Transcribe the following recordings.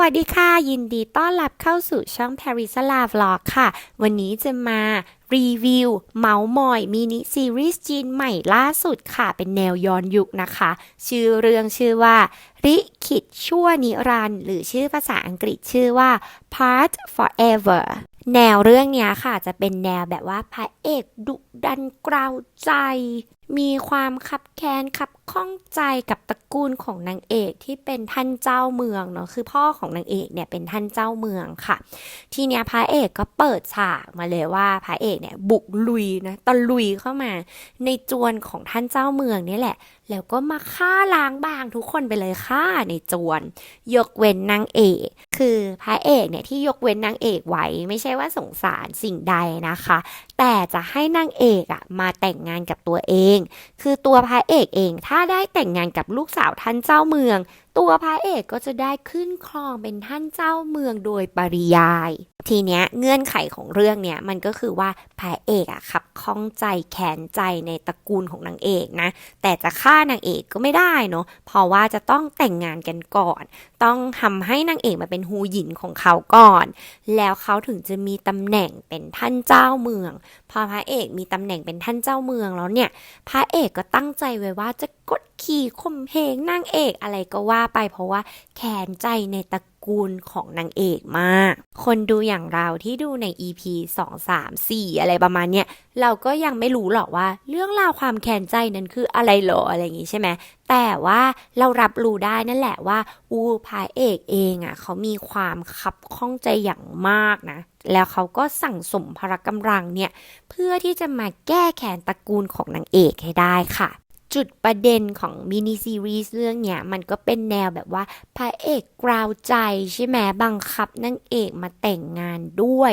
วัสดีค่ะ ยินดีต้อนรับเข้าสู่ช่อง p a r i s l a Vlog ค่ะ วันนี้จะมารีวิว เมาส์มอย มินิซีรีส์จีนใหม่ล่าสุดค่ะ เป็นแนวย้อนยุคนะคะ ชื่อเรื่องชื่อว่า ริขิตชั่วนิรันด์หรือชื่อภาษาอังกฤษชื่อว่า Part Forever แนวเรื่องเนี้ยค่ะจะเป็นแนวแบบว่าพระเอกดุดันกราวใจ มีความคับแค้นคับข้องใจกับตระกูลของนางเอกที่เป็นท่านเจ้าเมืองเนาะคือพ่อของนางเอกเนี่ยเป็นท่านเจ้าเมืองค่ะ ทีเนี้ยพระเอกก็เปิดฉากมาเลยว่าพระเอกเนี่ยบุกลุยนะตะลุยเข้ามา ในจวนของท่านเจ้าเมืองนี่แหละ แล้วก็มาฆ่าล้างบางทุกคนไปเลยค่ะในจวน ยกเว้นนางเอกคือพระเอกเนี่ยที่ยกเว้นนางเอกไว้ไม่ใช่ว่าสงสารสิ่งใดนะคะ แต่จะให้นางเอกอะมาแต่งงานกับตัวเอง คือตัวพระเอกเองถ้าได้แต่งงานกับลูกสาวท่านเจ้าเมืองตัวพระเอกก็จะได้ขึ้นครองเป็นท่านเจ้าเมืองโดยปริยาย ทีเนี้ยเงื่อนไขของเรื่องเนี้ยมันก็คือว่าพระเอกอะขับข้องใจแขนใจในตระกูลของนางเอกนะ แต่จะฆ่านางเอกก็ไม่ได้เนาะเพราะว่าจะต้องแต่งงานกันก่อน ต้องทำให้นางเอกมาเป็นฮูหยินของเขาก่อน แล้วเขาถึงจะมีตำแหน่งเป็นท่านเจ้าเมือง พอพระเอกมีตำแหน่งเป็นท่านเจ้าเมืองแล้วเนี่ย พระเอกก็ตั้งใจไว้ว่าจะกด ขี่ข่มเหงนางเอกอะไรก็ว่าไปเพราะว่าแขนใจในตระกูลของนางเอกมาก คนดูอย่างเราที่ดูใน EP 2 3 4 อะไรประมาณเนี้ยเราก็ยังไม่รู้หรอกว่า เรื่องราวความแค้นใจนั้นคืออะไรหรออะไรอย่างงี้ใช่ไหมแต่ว่าเรารับรู้ได้นั่นแหละว่า อูพระเอกเองอะเขามีความขับข้องใจอย่างมากนะ แล้วเขาก็สั่งสมพละกำลังเนี่ย เพื่อที่จะมาแก้แค้นตระกูลของนางเอกให้ได้ค่ะ จุดประเด็นของมินิซีรีส์เรื่องเนี้ยมันก็เป็นแนวแบบว่าพระเอกกราวใจใช่ไหมบังคับนางเอกมาแต่งงานด้วย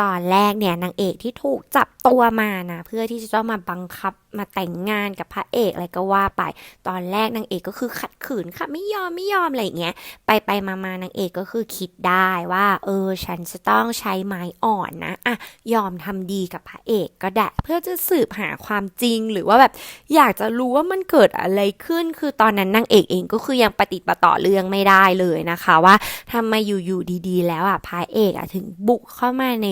ตอนแรกเนี่ยนางเอกที่ถูกจับตัวมานะ เพื่อที่จะต้องมาบังคับ มาแต่งงานกับพระเอกอะไรก็ว่าไป ตอนแรกนางเอกก็คือขัดขืนค่ะไม่ยอมไม่ยอมอะไรอย่างเงี้ย ไปไปมามานางเอกก็คือคิดได้ว่า เออ ฉันจะต้องใช้ไม้อ่อนนะอะยอมทำดีกับพระเอกก็ได้เพื่อจะสืบหาความจริงหรือว่าแบบ อยากจะรู้ว่ามันเกิดอะไรขึ้น คือตอนนั้นนางเอกเองก็คือยังปฏิปต่อเรื่องไม่ได้เลยนะคะ ว่าทำไมอยู่ๆดี ๆ แล้วอะพระเอกอะถึงบุกเข้ามาใน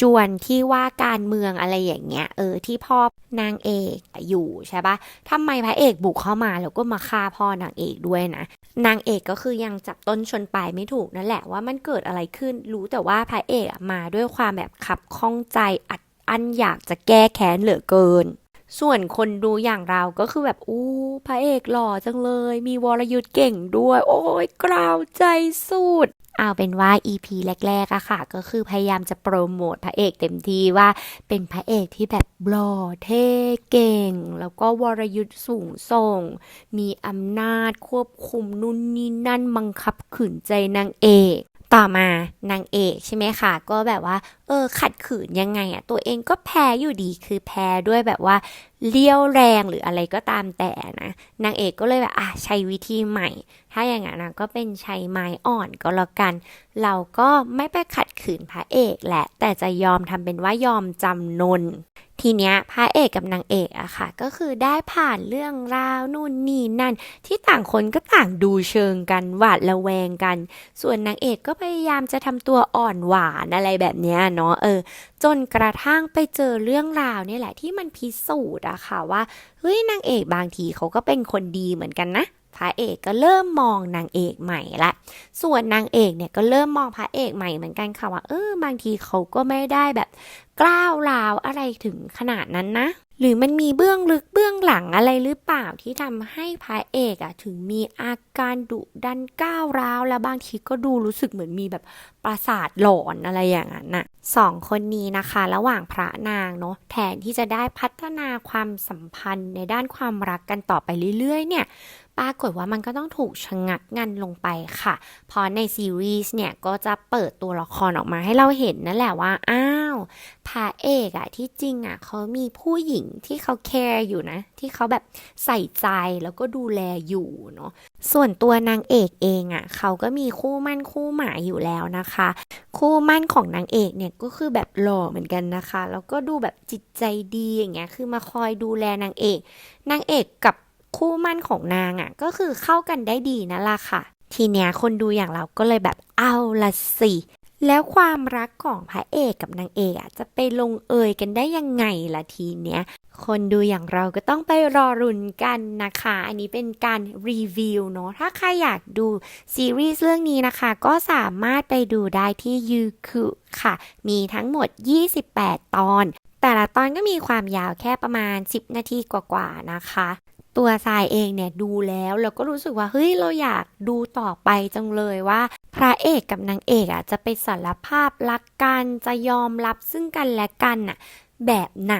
จวนที่ว่าการเมืองอะไรอย่างเงี้ย เออ ที่พ่อนางเอกอยู่ใช่ปะทำไมพระเอกบุกเข้ามาแล้วก็มาฆ่าพ่อนางเอกด้วยนะ นางเอกก็คือยังจับต้นชนปลายไม่ถูกนั่นแหละว่ามันเกิดอะไรขึ้น รู้แต่ว่าพระเอกมาด้วยความแบบขับข้องใจอัดอั้นอยากจะแก้แค้นเหลือเกิน ส่วนคนดูอย่างเราก็คือแบบอู้พระเอกหล่อจังเลย มีวรยุทธ์เก่งด้วย โอ้ยกล่าวใจสุดเอาเป็นว่า EP แรกๆอะค่ะ ก็คือพยายามจะโปรโมทพระเอกเต็มที่ว่าเป็นพระเอกที่แบบหล่อเท่เก่ง แล้วก็วรยุทธ์สูงส่ง มีอำนาจควบคุมนู่นนี่นั่นบังคับขืนใจนางเอก ต่อมานางเอกใช่ไหมคะก็แบบว่า เออ ขัดขืนยังไงอะตัวเองก็แพ้อยู่ดีคือแพ้ด้วยแบบว่าเลี้ยวแรงหรืออะไรก็ตามแต่นะนางเอกก็เลยแบบอะใช้วิธีใหม่ ถ้าอย่างนั้นนะก็เป็นใช้ไม้อ่อนก็แล้วกัน เราก็ไม่ไปขัดขืนพระเอกแหละ แต่จะยอมทำเป็นว่ายอมจำนน ทีเนี้ยพระเอกกับนางเอกอะค่ะ ก็คือได้ผ่านเรื่องราวนู่นนี่นั่น ที่ต่างคนก็ต่างดูเชิงกันหวาดระแวงกัน ส่วนนางเอกก็พยายามจะทำตัวอ่อนหวานอะไรแบบเนี้ยเนาะเออ จนกระทั่งไปเจอเรื่องราวนี่แหละที่มันพิสูจน์อะค่ะว่าเฮ้ยนางเอกบางทีเขาก็เป็นคนดีเหมือนกันนะ พระเอกก็เริ่มมองนางเอกใหม่ละ ส่วนนางเอกเนี่ยก็เริ่มมองพระเอกใหม่เหมือนกันค่ะว่าเออบางทีเขาก็ไม่ได้แบบกล้าวราวอะไรถึงขนาดนั้นนะ หรือมันมีเบื้องลึกเบื้องหลังอะไรหรือเปล่าที่ทำให้พระเอกอะถึงมีอาการดุดันก้าวร้าวแล้วบางทีก็ดูรู้สึกเหมือนมีแบบประสาทหลอนอะไรอย่างนั้นน่ะสองคนนี้นะคะ ระหว่างพระนางเนาะแทนที่จะได้พัฒนาความสัมพันธ์ในด้านความรักกันต่อไปเรื่อยๆ เนี่ย ปรากฏว่ามันก็ต้องถูกชะงักงันลงไปค่ะเพราะในซีรีส์เนี่ยก็จะเปิดตัวละครออกมาให้เราเห็นนั่นแหละว่า อ้าวพระเอกอะที่จริงอะเขามีผู้หญิงที่เขาแคร์อยู่นะ ที่เขาแบบใส่ใจแล้วก็ดูแลอยู่เนาะส่วนตัวนางเอกเองอะเขาก็มีคู่มั่นคู่หมายอยู่แล้วนะคะ คู่มั่นของนางเอกเนี่ยก็คือแบบหล่อเหมือนกันนะคะ แล้วก็ดูแบบจิตใจดีอย่างเงี้ยคือมาคอยดูแลนางเอกนางเอกกับ คู่มั่นของนางอะ่ะก็คือเข้ากันได้ดีนั่นแหละค่ะ ทีเนี้ยคนดูอย่างเราก็เลยแบบเอาละสิแล้วความรักของพระเอกกับนางเอกอะจะไปลงเอยกันได้ยังไงล่ะทีเนี้ยคนดูอย่างเราก็ต้องไปรอรุนกันนะคะ อันนี้เป็นการรีวิวเนาะถ้าใครอยากดูซีรีส์เรื่องนี้นะคะ ก็สามารถไปดูได้ที่ YouTube ค่ะ มีทั้งหมด 28 ตอน แต่ละตอนก็มีความยาวแค่ประมาณ 10 นาทีกว่าๆนะคะ ตัวทรายเองเนี่ยดูแล้วเราก็รู้สึกว่าเฮ้ยเราอยากดูต่อไปจังเลยว่า พระเอกกับนางเอกอะจะไปสารภาพรักกันจะยอมรับซึ่งกันและกันน่ะแบบไหน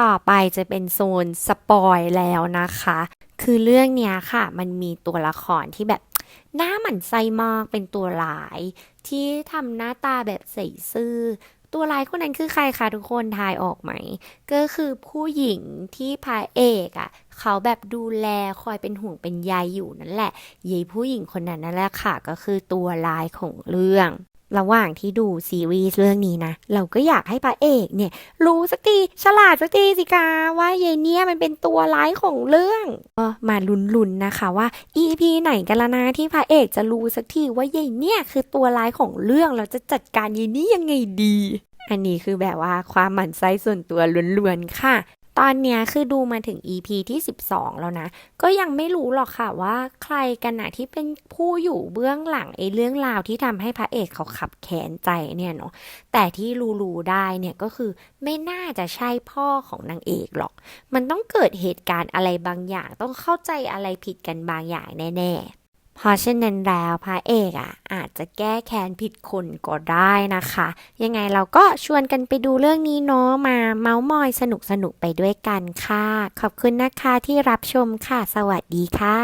ต่อไปจะเป็นโซนสปอยแล้วนะคะ คือเรื่องเนี้ยค่ะ มันมีตัวละครที่แบบหน้าหมันไส้มากเป็นตัวร้าย ที่ทำหน้าตาแบบใส่ซื่อ ตัวร้ายคนนั้นคือใครคะทุกคนทายออกไหม ก็คือผู้หญิงที่พระเอกอะ เขาแบบดูแลคอยเป็นห่วงเป็นใยอยู่นั่นแหละยายผู้หญิงคนนั้นนั่นแหละค่ะ ก็คือตัวร้ายของเรื่อง ระหว่างที่ดูซีรีส์เรื่องนี้นะ เราก็อยากให้พระเอกเนี่ย รู้สักทีฉลาดสักทีสิคะว่ายายเนี่ยมันเป็นตัวร้ายของเรื่องก็มาลุ้นๆนะคะว่า EP ไหนกันละนะที่พระเอกจะรู้สักทีว่ายายเนี่ยคือตัวร้ายของเรื่องเราจะจัดการยายนี่ยังไงดี อันนี้คือแบบว่าความหมั่นไส้ส่วนตัวล้วนๆค่ะ ตอนเนี้ยคือดูมาถึง EP ที่ 12 แล้วนะ ก็ยังไม่รู้หรอกค่ะว่าใครกันนะที่เป็นผู้อยู่เบื้องหลังไอ้เรื่องราวที่ทำให้พระเอกเขาขับแขนใจเนี่ยเนาะแต่ที่รู้ๆได้เนี่ยก็คือไม่น่าจะใช่พ่อของนางเอกหรอก มันต้องเกิดเหตุการณ์อะไรบางอย่าง ต้องเข้าใจอะไรผิดกันบางอย่างแน่ ๆ พราะฉะนั้นแล้วพระเอกอะอาจจะแก้แค้นผิดคนก็ได้นะคะ ยังไงเราก็ชวนกันไปดูเรื่องนี้เนาะมาเมาส์มอยสนุกสนุกไปด้วยกันค่ะ ขอบคุณนะคะที่รับชมค่ะ สวัสดีค่ะ